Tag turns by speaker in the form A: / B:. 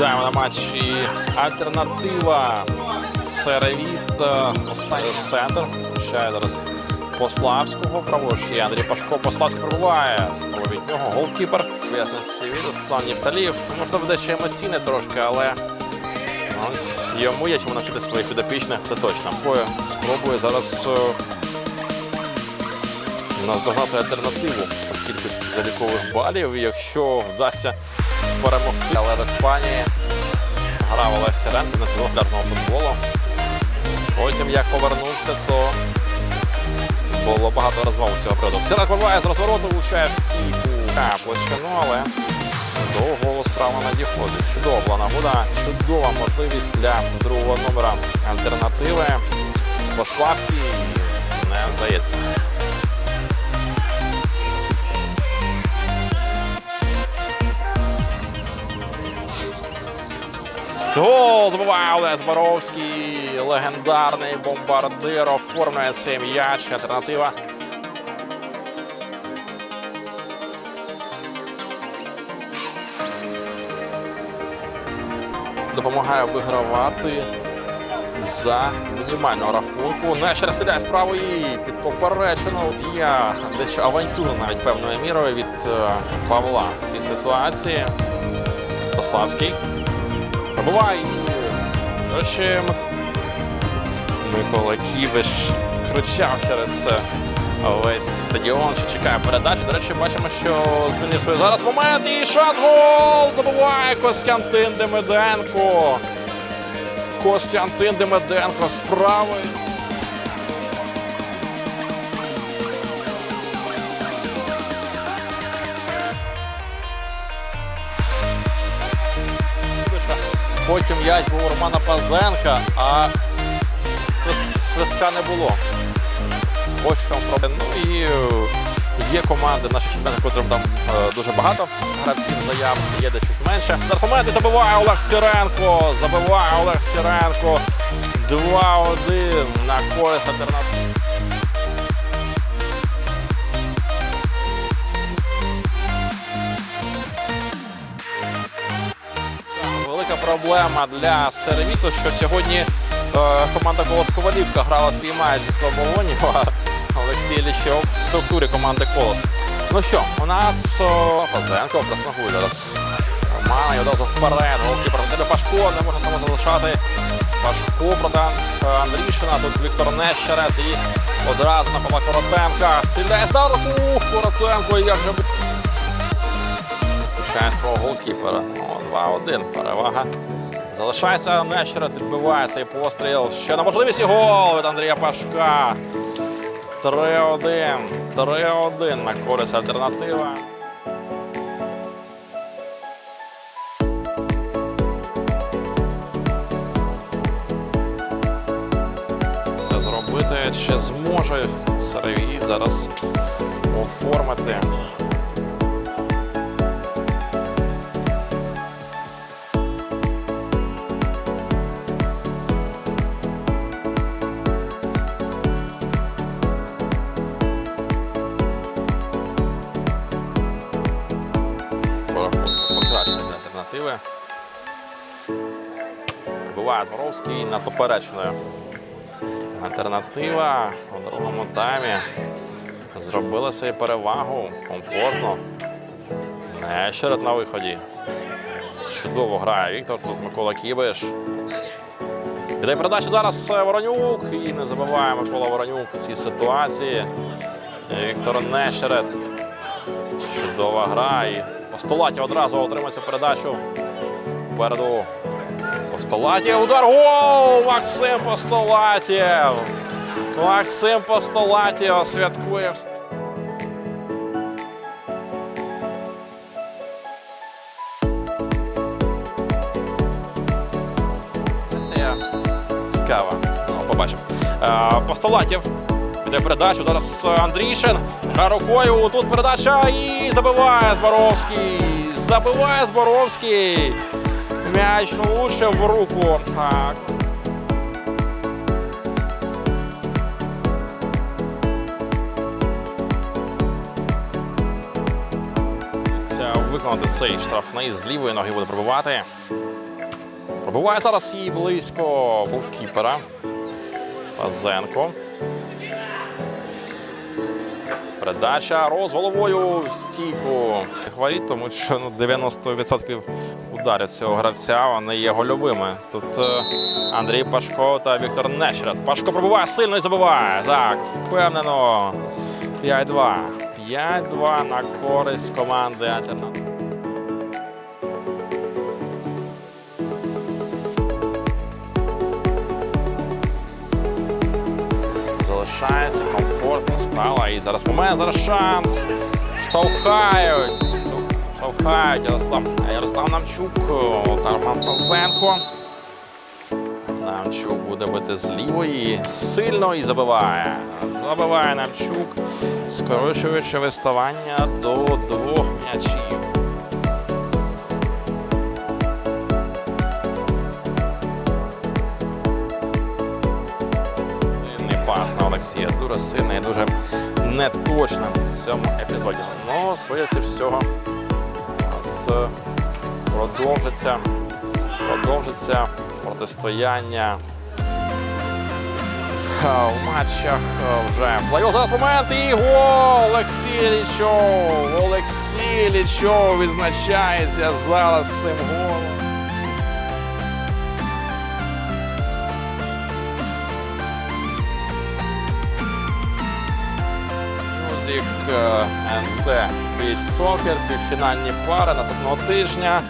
A: Вітаємо на матчі. Альтернатива. Серевіт. е, Останній центр. Включає зараз Пославського. Праворуч є Андрій Пашко. Пославський пробуває. Справа від нього. Голкіпер. Від Руслан Євталів. Можливо, дещо емоційне трошки, але ось йому є чому навчити своїх підопічних. Це точно. Спробує зараз е, наздогнати альтернативу по кількості залікових балів. Якщо вдасться перемогти, але в Іспанії грав Олег Сіренко на сезон пляжного футболу. Потім, як повернувся, то було багато розвагу з цього приводу. Сірак вибиває з розвороту, влучає в стійку а, площину, але до голу справа не діходить. Чудова була нагода, чудова можливість для другого номера альтернативи. Пославський не вдається. Гол забиває Олег Зборовський. Легендарний бомбардир оформлює цей м'яч. Альтернатива. Допомагає вигравати за мінімального рахунку. Не ще раз стріляє з правої під поперечину. От є дещо авантюрно навіть певною мірою від е, Павла з цієї ситуації. Пославський. Пробуває. і, До речі, Микола Ківиш кричав через е, весь стадіон, що чекає передачі. До речі, бачимо, що змінив свій зараз момент і шанс гол! Забуває Костянтин Демиденко. Костянтин Демиденко з. Потім м'яч був у Романа Пазенка, а свистка не було. Ось що проблема. Ну і е, є команди наші чемпіонати, котрим там е, дуже багато гравців заявці, є де щось менше. Архомети забиває Олег Сіренко. Забиває Олег Сіренко. 2-1 на користь альтернатив. Проблема для Серевіту, що сьогодні е, команда Колос Ковалівка грала свій матч зі Слоболонів, а Олексій Ліщов в структурі команди Колос. Ну що, у нас о, Пазенко пресингує зараз. Романа і одразу вперед. Голкіпер Андрій Пашко не може само залишати. Пашко проти е, Андрішина. Тут Віктор Нещерет і одразу на Коротенка. Стріляє здалеку. Коротенко і як же Включає свого голкіпера. О, 2-1 перевага. Залишається Нещерет, відбиває цей постріл. Ще на можливість гол від Андрія Пашка. 3-1. 3-1 на користь альтернатива. Це зробити чи зможе Саравій зараз оформити. Для. Буває Зворовський над поперечною. Альтернатива у другому таймі зробила собі перевагу комфортно. Нещерет на виході. Чудово грає Віктор. Тут Микола Кібиш. Віддає передачу зараз е, Воронюк. І не забуває Микола Воронюк в цій ситуації. Віктор Нещерет. Чудова гра. І Постолатів одразу отримає цю передачу. Попереду Постолатів. Удар. Гол! Максим Постолатів! Максим Постолатів святкує. Цікава. Ну, побачимо. Е, Постолатів. Іде передачу. Зараз Андрішин. Гра рукою. Тут передача і забиває Зборовський. Забиває Зборовський. М'яч влучив в руку. Так. Виконати цей штрафний з лівої ноги буде пробивати. Пробиває зараз її близько голкіпера. Пазенко. Передача роз головою в стійку. Хворіть, тому що ну, 90% ударів цього гравця вони є гольовими. Тут е, Андрій Пашко та Віктор Нещерет. Пашко пробуває сильно і забиває. Так, впевнено. 5-2. 5-2 на користь команди Альтернат. Залишається комфортно стало. І зараз момент, зараз шанс. Штовхають. Штовхають Ярослав. Ярослав Намчук, Тарман Пазенко. Намчук буде бити з. Сильно і забиває. Забиває Намчук, скорочуючи виставання до На Олексія. Дуже сильний і дуже неточним в цьому епізоді. Ну, судячи всього, у нас е, продовжиться, продовжиться протистояння е, в матчах е, вже плей зараз момент і гол! Олексій Лічов! Олексій Лічов відзначається зараз цим голом. Мюзик НЗ Beach Soccer, півфінальні пари наступного тижня.